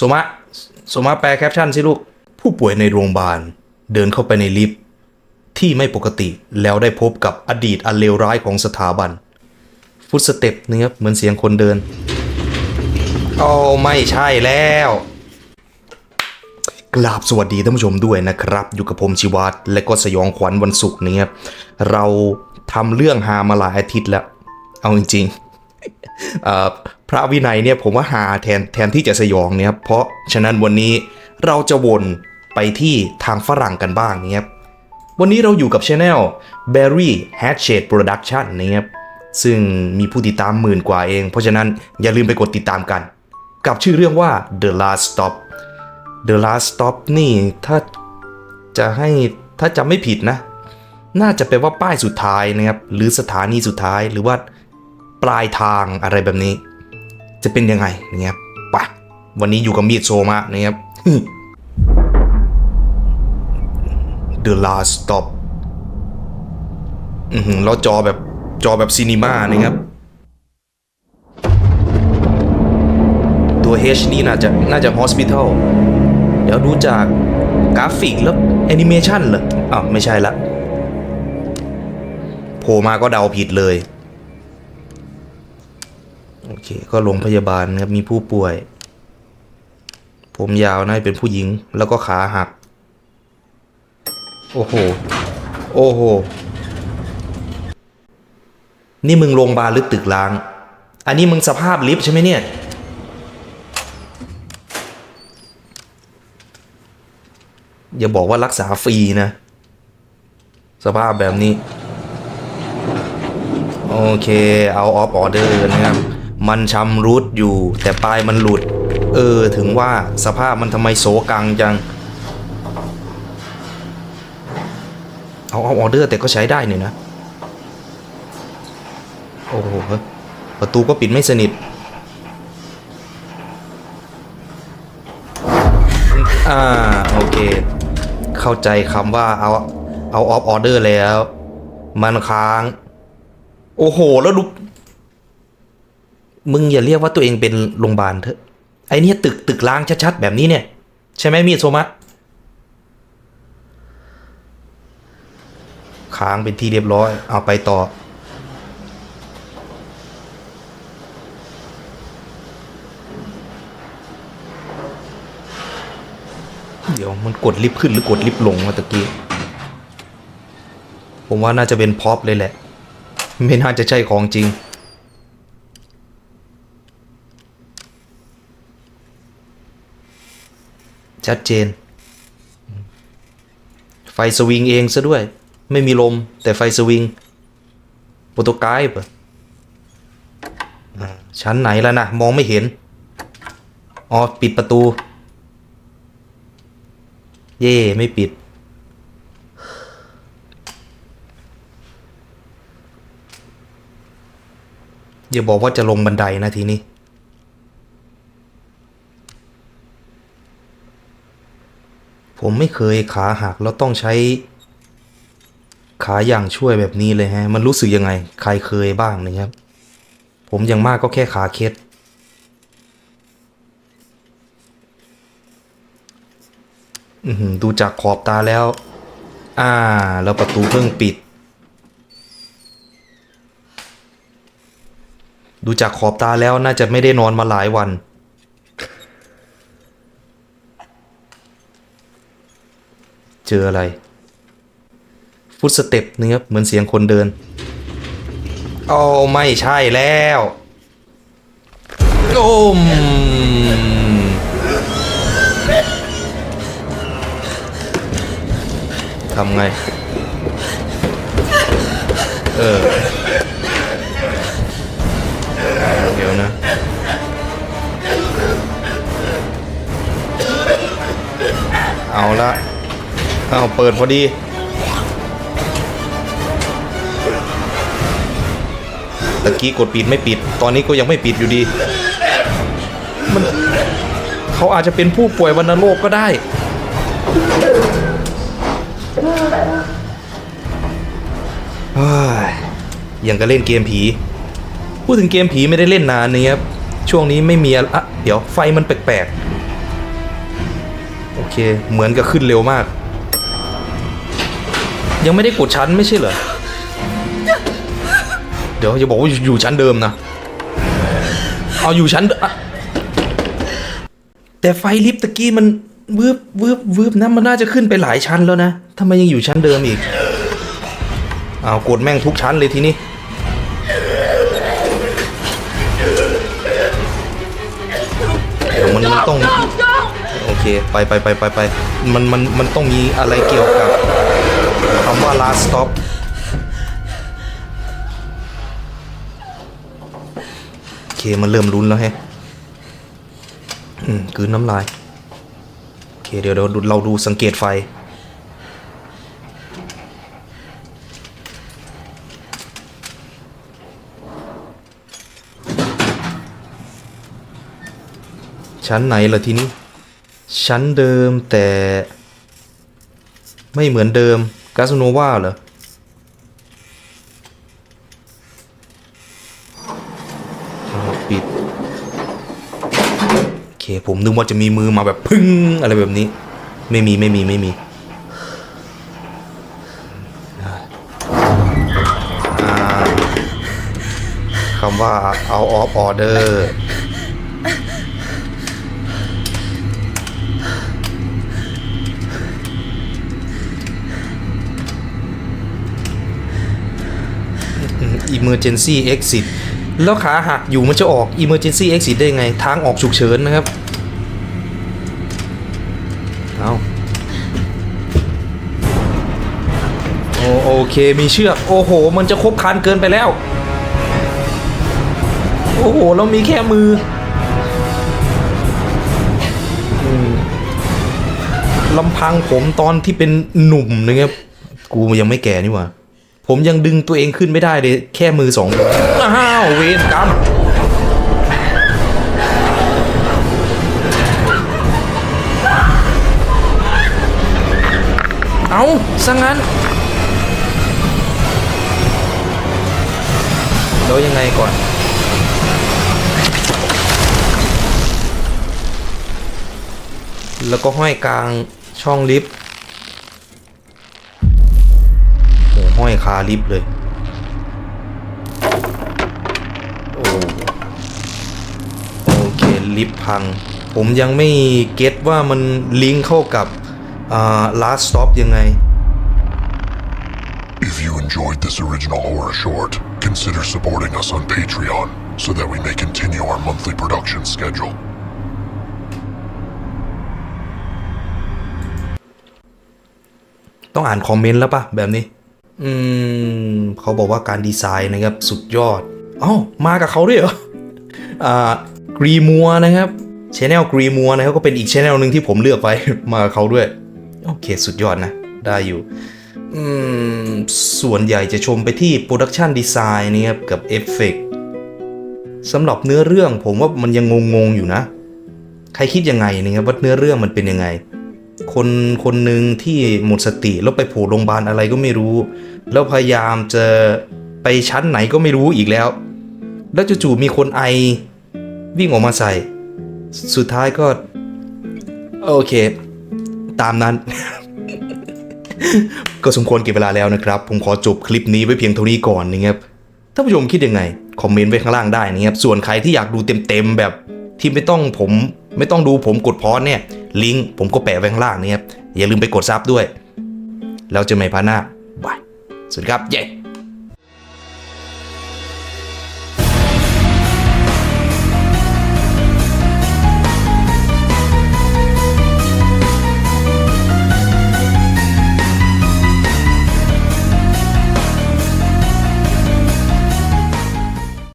สมะสมะแปลแคปชั่นสิลูก ผู้ป่วยในโรงพยาบาล เดินเข้าไปในลิฟต์ที่ไม่ปกติแล้วได้พบกับอดีตอันเลวร้ายของสถาบัน ฟุตสเต็ปนะครับเหมือนเสียงคนเดินโอ้ไม่ใช่แล้วกราบสวัสดีท่านผู้ชมด้วยนะครับ อยู่กับผมชิวัตและก็สยองขวัญวันศุกร์นี้ครับเราทำเรื่องหามาหลายอาทิตย์แล้ว เอาจริงๆเอ่อ พระวินัยเนี่ยผมว่าหาแทนแทนที่จะสยองเนี่ยเพราะฉะนั้นวันนี้เราจะวนไปที่ทางฝรั่งกันบ้างนะครับวันนี้เราอยู่กับช anel Berry Hatchet Production นะครับซึ่งมีผู้ติดตามหมื่นกว่าเอง เพราะฉะนั้นอย่าลืมไปกดติดตามกัน กับชื่อเรื่องว่า The Last Stop The Last Stop นี่ถ้าจะให้ถ้าจำไม่ผิดนะ น่าจะแปลว่าป้ายสุดท้ายนะครับหรือสถานีสุดท้ายหรือว่าปลายทางอะไรแบบนี้ จะเป็นยังไงนะครับปะวันนี้อยู่กับมีดโซมะนะครับ The Last Stop อือหือแล้วจอแบบจอแบบซีนีมานะครับ ตัว H นี่น่าจะน่าจะ Hospital เดี๋ยวดูจากกราฟิกแล้วแอนิเมชันเหรออ้าวไม่ใช่ละโผล่มาก็เดาผิดเลย โอเค ก็โรงพยาบาลครับ มีผู้ป่วย ผมยาวน่าจะเป็นผู้หญิง แล้วก็ขาหัก โอ้โห โอ้โห นี่มึงโรงพยาบาลหรือตึกล้าง อันนี้มึงสภาพลิฟต์ใช่ไหมเนี่ย อย่าบอกว่ารักษาฟรีนะ สภาพแบบนี้ โอเค เอาออฟออเดอร์นะครับ มันชำรุดอยู่ แต่ปลายมันหลุด เออถึงว่าสภาพมันทำไมโสกังจัง เอาเอาออเดอร์แต่ก็ใช้ได้เนี่ยนะ โอ้โหประตูก็ปิดไม่สนิทอ่าโอเค เข้าใจคำว่าเอาเอาออฟออเดอร์แล้ว มันค้าง โอ้โห แล้วดู มึงอย่าเรียกว่าตัวเองเป็นโรงพยาบาลเถอะ ไอเนี่ยตึกตึกล้างชัดๆแบบนี้เนี่ย ใช่ไหมมีดโซมะค้างเป็นที่เรียบร้อย เอาไปต่อ เดี๋ยวมันกดลิฟต์ขึ้นหรือกดลิฟต์ลงมาตะกี้ ผมว่าน่าจะเป็นพ็อปเลยแหละ ไม่น่าจะใช่ของจริง ชัดเจน ไฟสวิงเองซะด้วย ไม่มีลม แต่ไฟสวิงโปรโตไกป์อะชั้นไหนแล้วนะ มองไม่เห็น อ๋อ ปิดประตู เย่ไม่ปิด อย่าบอกว่าจะลงบันไดนะทีนี้ ผมไม่เคยขาหักแล้วต้องใช้ ขาอย่างช่วยแบบนี้เลยฮะ มันรู้สึกยังไง ใครเคยบ้างนะครับ ผมอย่างมากก็แค่ขาเคล็ดดูจากขอบตาแล้ว อ่า แล้วประตูเพิ่งปิด ดูจากขอบตาแล้วน่าจะไม่ได้นอนมาหลายวัน เจออะไรฟุตสเต็ปนะครับเหมือนเสียงคนเดินโอ้ไม่ใช่แล้วโอ้มทำไง เออ เดี๋ยวนะ เอาละ อ้าวเปิดพอดี ตะกี้กดปิดไม่ปิด ตอนนี้ก็ยังไม่ปิดอยู่ดี มันเขาอาจจะเป็นผู้ป่วยวัณโรคก็ได้เฮ้ยยังก็เล่นเกมผี พูดถึงเกมผีไม่ได้เล่นนานนะครับช่วงนี้ไม่มีอะเดี๋ยวไฟมันแปลกๆ โอเค เหมือนกับขึ้นเร็วมาก ยังไม่ได้กดชั้นไม่ใช่เหรอ เดี๋ยวจะบอกว่าอยู่ชั้นเดิมนะ เอาอยู่ชั้น แต่ไฟลิฟต์ตะกี้มันวืบวืบวืบนะมันน่าจะขึ้นไปหลายชั้นแล้วนะทำไมยังอยู่ชั้นเดิมอีกเอากดแม่งทุกชั้นเลยทีนี้เดี๋ยวมันมันต้อง โอเค ไปไปไปไปไปมันมันมันต้องมีอะไรเกี่ยวกับ คำว่า last stop โอเค มันเริ่มลุ้นแล้วแฮะอืมกืนน้ำลาย โอเค เดี๋ยวเดียวเราดูสังเกตไฟ ชั้นไหนล่ะทีนี้ ชั้นเดิมแต่ไม่เหมือนเดิม กาสโนวาเหรอ ปิด โอเค ผมนึกว่าจะมีมือมาแบบพึ่งอะไรแบบนี้ ไม่มีไม่มีไม่มีคำว่า out of order emergency exit แล้วขาหักอยู่มันจะออก emergency exit ได้ไง ทางออกฉุกเฉินนะครับ เอาโอโอเคมีเชือก โอ้โห มันจะครบคันเกินไปแล้ว โอ้โห เรามีแค่มือลำพังผมตอนที่เป็นหนุ่มนะครับ กูยังไม่แก่นี่หว่า ผมยังดึงตัวเองขึ้นไม่ได้เลย แค่มือสองมืออ้าวเวรกรรมเอาซะงั้น แล้วยังไงก่อน แล้วก็ห้อยกลางช่องลิฟต์ ห้อยคาลิฟต์เลย โอ้โอเคลิฟต์พัง ผมยังไม่เก็ตว่ามันลิงก์เข้ากับอ่า last stop ยังไง If you enjoyed this original horror short, consider supporting us on Patreon so that we may continue our monthly production schedule. ต้องอ่านคอมเมนต์แล้วปะแบบนี้ อืมเขาบอกว่าการดีไซน์นะครับสุดยอดเอ้ามากับเขาด้วยเหรออ่ากรีมัวนะครับชแนลกรีมัวนะครับก็เป็นอีกชแนลหนึ่งที่ผมเลือกไว้มากับเขาด้วย โอเคสุดยอดนะ ได้อยู่อืมส่วนใหญ่จะชมไปที่โปรดักชันดีไซน์นะครับกับเอฟเฟกสำหรับเนื้อเรื่องผมว่ามันยังงงๆอยู่นะ ใครคิดยังไงนะครับว่าเนื้อเรื่องมันเป็นยังไง คนคนหนึ่งที่หมดสติแล้วไปโผล่โรงพยาบาลอะไรก็ไม่รู้ แล้วพยายามจะไปชั้นไหนก็ไม่รู้อีกแล้ว แล้วจู่ๆมีคนไอวิ่งออกมาใส่ สุดท้ายก็ โอเค ตามนั้น ก็สมควรเก็บเวลาแล้วนะครับ ผมขอจบคลิปนี้ไว้เพียงเท่านี้ก่อนนะครับท่านผู้ชมคิดยังไง คอมเมนต์ไว้ข้างล่างได้นะครับ ส่วนใครที่อยากดูเต็มๆแบบที่ไม่ต้องผมไม่ต้องดูผมกดพอสเนี่ย ลิงก์ผมก็แปะไว้ข้างล่างนี้ครับอย่าลืมไปกดซับด้วย แล้วเจอกันใหม่พาร์ทหน้าบายสวัสดีครับเย้